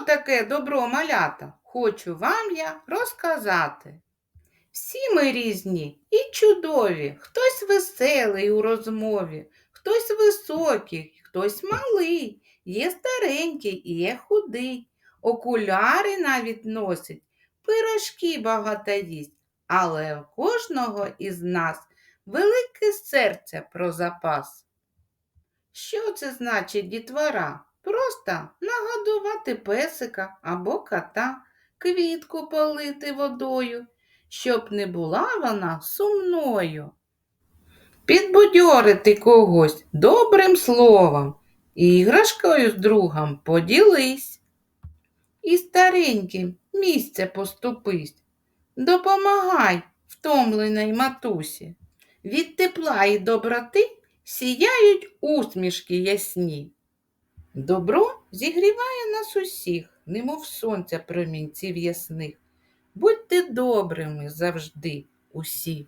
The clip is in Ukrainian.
таке добро малята? Хочу вам я розказати. Всі ми різні і чудові, хтось веселий у розмові, хтось високий, хтось малий, є старенький і є худий, окуляри навіть носить, пирожки багато їсть, але у кожного із нас велике серце про запас. Що це значить дітвора? Просто нагодувати песика або кота, квітку полити водою, щоб не була вона сумною. Підбудьорити когось добрим словом, іграшкою з другом поділись. І стареньким місце поступись, допомагай втомленій матусі. Від тепла і доброти сіяють усмішки ясні. Добро зігріває нас усіх, немов сонця промінців ясних. Будьте добрими завжди усі.